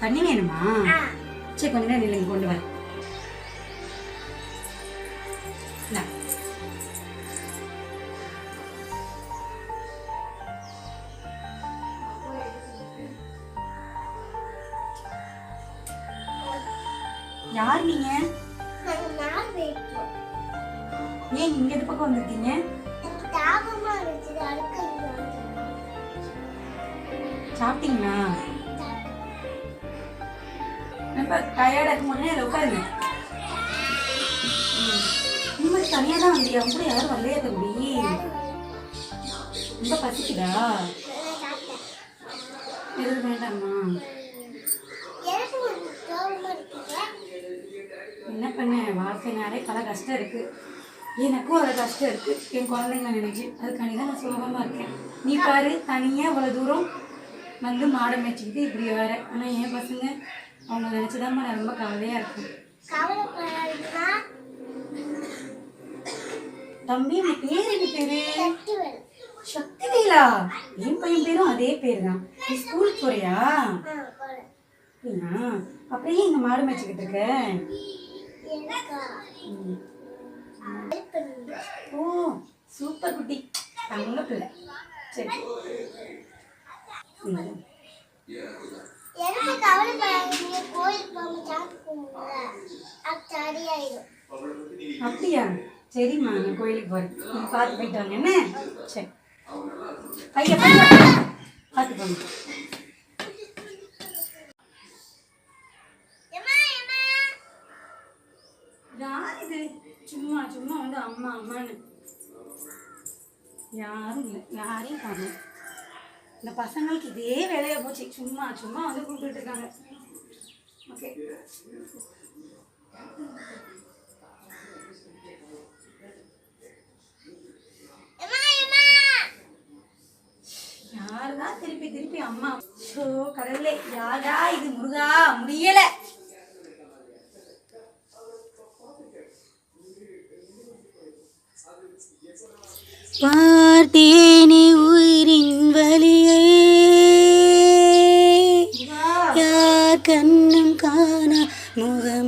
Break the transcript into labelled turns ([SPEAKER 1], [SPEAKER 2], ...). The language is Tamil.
[SPEAKER 1] தண்ணி வேணுமா? சரி கொஞ்ச நேரம் நில்லுங்க கொண்டு வர இந்தா. யார் நீங்க? ஏன் இங்க இந்த பக்கம் வந்திருக்கீங்க. சாப்பிட்டீங்களா? ரொம்ப டயர்டா இருக்கும் போது அதில் உட்காருங்க. ம். இந்த தனியா தான் வந்தியா உங்க கூட யாரும் வரலையா தம்பி ரொம்ப பசிக்குதா?
[SPEAKER 2] நான்
[SPEAKER 1] எதுவும் வேண்டாமா? என்ன பண்ண? வாழ்க்கைனாலே பல கஷ்டம் இருக்கு. எனக்கும் அது கஷ்டம் இருக்கு. என் குழந்தைங்க நினைச்சு. அதுக்காண்டி தான் நான் சுலபமாக இருக்கேன். நீ பாரு தனியாக இவ்வளோ தூரம் வந்து மாடை மேய்ச்சிக்கிட்டு இப்படி வர. ஆனால் என் பசங்க அவங்க நினைச்சுதான் நான் ரொம்ப கவலையா இருக்கும். தம்பி உன் பேர் என்ன பேரு?
[SPEAKER 2] சக்திவேல்.
[SPEAKER 1] என் பையன் பேரும் அதே பேர் தான் நீ ஸ்கூலுக்கு போறியா. அப்படியா? ஏன் இங்க மாடு மேய்ச்சிக்கிட்டு இருக்க. ஓ சூப்பர் குட்டி. தங்க பிள்ளை. சரி. அப்படியா? சரிம்மா நான் கோயிலுக்கு போறேன். பார்த்து போயிட்டு வாங்க. என்ன? சரி. ஐயா பார்த்து போங்க. யார் இது? சும்மா சும்மா வந்து அம்மா அம்மான்னு. யாரும் இல்லை. யாரையும் காணும். இந்த பசங்களுக்கு இதே வேலையா போச்சு. சும்மா சும்மா வந்து கூப்பிட்டு இருக்காங்க. ஓகே. யாருதான் திருப்பி திருப்பி அம்மா? ஷோ கடவுளே பார்த்தேனே உயிரின் வழியே. யார்
[SPEAKER 3] கண்ணும் காண முகமே